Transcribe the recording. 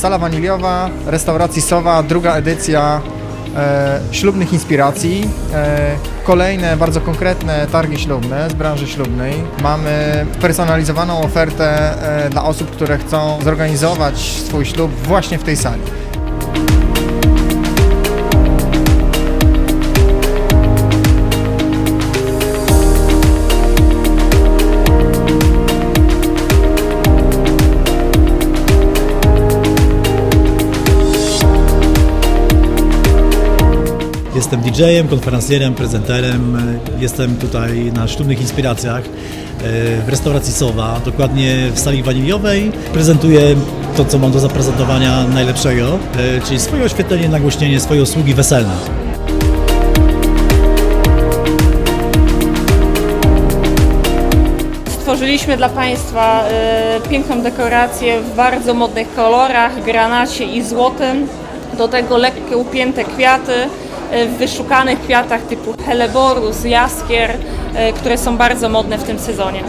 Sala waniliowa, restauracji Sowa, druga edycja e, ślubnych inspiracji. E, kolejne bardzo konkretne targi ślubne z branży ślubnej. Mamy personalizowaną ofertę e, dla osób, które chcą zorganizować swój ślub właśnie w tej sali. Jestem DJ-em, konferencjerem, prezenterem. Jestem tutaj na ślubnych inspiracjach e, w restauracji Sowa, dokładnie w sali waniliowej. Prezentuję to, co mam do zaprezentowania najlepszego, e, czyli swoje oświetlenie, nagłośnienie, swoje usługi weselne. Stworzyliśmy dla Państwa e, piękną dekorację w bardzo modnych kolorach, granacie i złotym. Do tego lekkie upięte kwiaty e, E, w wyszukanych kwiatach typu helleborus, jaskier, e, które są bardzo modne w tym sezonie.